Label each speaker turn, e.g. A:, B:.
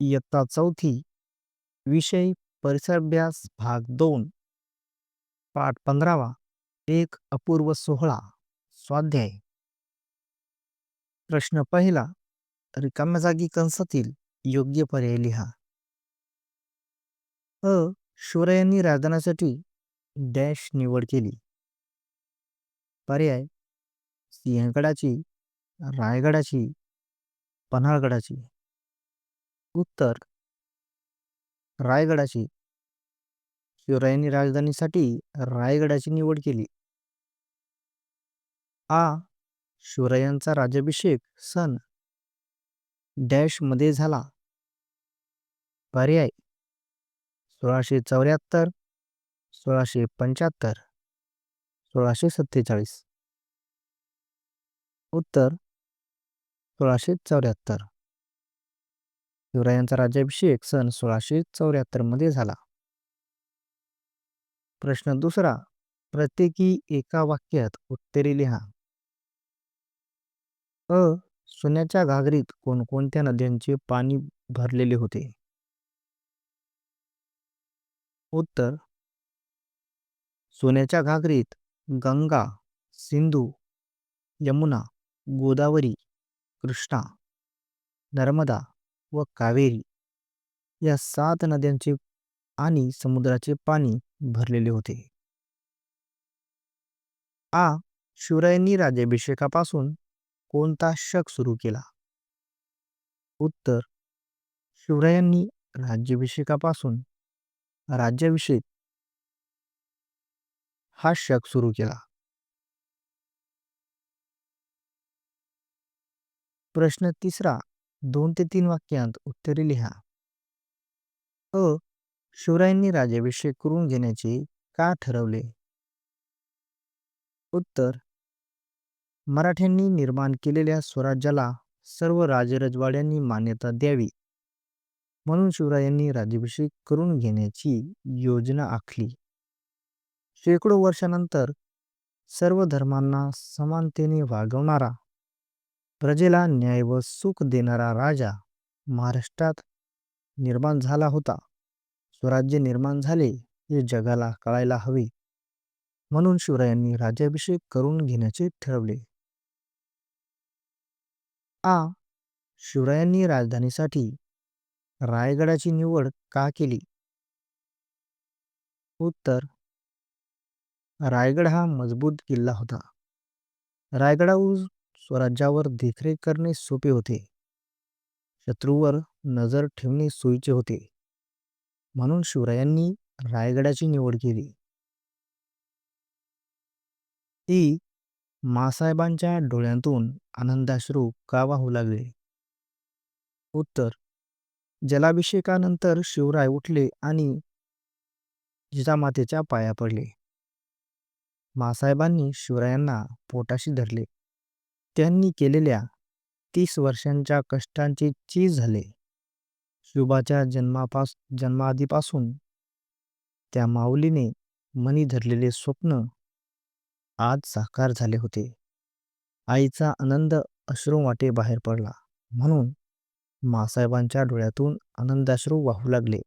A: इयत्ता चौथी विषय परिसराभ्यास भाग दोन पाठ पंधरावा एक अपूर्व सोहळा स्वाध्याय. प्रश्न पहिला रिकाम्या जागी कंसातील योग्य पर्याय लिहा. अ. शिवरायांनी राजधानासाठी डॅश निवड केली. पर्याय सिंहगडाची रायगडाची पन्हाळगडाची. उत्तर. रायगडाची. शिवरायांनी राजधानीसाठी रायगडाची निवड केली. आ. शिवरायांचा राज्याभिषेक सन. डॅशमध्ये झाला. पर्याय. सोळाशे चौऱ्याहत्तर सोळाशे पंच्याहत्तर सोळाशे सत्तेचाळीस. उत्तर. सोळाशे चौऱ्याहत्तर. शिवरायांचा राज्याभिषेक सन सोळाशे चौऱ्याहत्तरमध्ये झाला. प्रश्न दुसरा प्रत्येकी एका वाक्यात उत्तरे लिहा. अ सोन्याच्या घागरीत कोणकोणत्या नद्यांचे पाणी भरलेले होते? उत्तर सोन्याच्या घागरीत गंगा सिंधू यमुना गोदावरी कृष्णा नर्मदा व कावेरी या सात नद्यांचे आणि समुद्राचे पाणी भरलेले होते. आ. शिवरायांनी राज्याभिषेकापासून कोणता शक सुरू केला? उत्तर. शिवरायांनी राज्याभिषेकापासून राज्याभिषेक हा शक सुरू केला. प्रश्न तिसरा. दोन ते तीन वाक्यांत उत्तरे लिहा. अ. शिवरायांनी राज्याभिषेक करून घेण्याचे का ठरवले? उत्तर. मराठ्यांनी निर्माण केलेल्या स्वराज्याला सर्व राजरजवाड्यांनी मान्यता द्यावी. म्हणून शिवरायांनी राज्याभिषेक करून घेण्याची योजना आखली. शेकडो वर्षानंतर सर्व धर्मांना समानतेने वागवणारा प्रजेला न्याय व सुख देणारा राजा महाराष्ट्रात निर्माण झाला होता. स्वराज्य निर्माण झाले हे जगाला कळायला हवे. म्हणून शिवरायांनी राज्याभिषेक करून घेण्याचे ठरवले. आ. शिवरायांनी राजधानीसाठी रायगडाची निवड का केली? उत्तर. रायगड हा मजबूत किल्ला होता. रायगडावर स्वराज्यावर देखरेख करणे सोपे होते. शत्रूवर नजर ठेवणे सोयीचे होते. म्हणून शिवरायांनी रायगडाची निवड केली. ती मासाहेबांच्या डोळ्यांतून आनंदाश्रू का वाहू लागले. उत्तर जलाभिषेकानंतर शिवराय उठले आणि जिजामातेच्या पाया पडले. मासाहेबांनी शिवरायांना पोटाशी धरले. त्यांनी केलेल्या तीस वर्षांच्या कष्टांचे चीज झाले. शुबाच्या जन्मापास जन्माआधीपासून त्या माऊलीने मनी धरलेले स्वप्न आज साकार झाले होते. आईचा आनंद अश्रू वाटे बाहेर पडला म्हणून मासाहेबांच्या डोळ्यातून आनंदाश्रू वाहू लागले.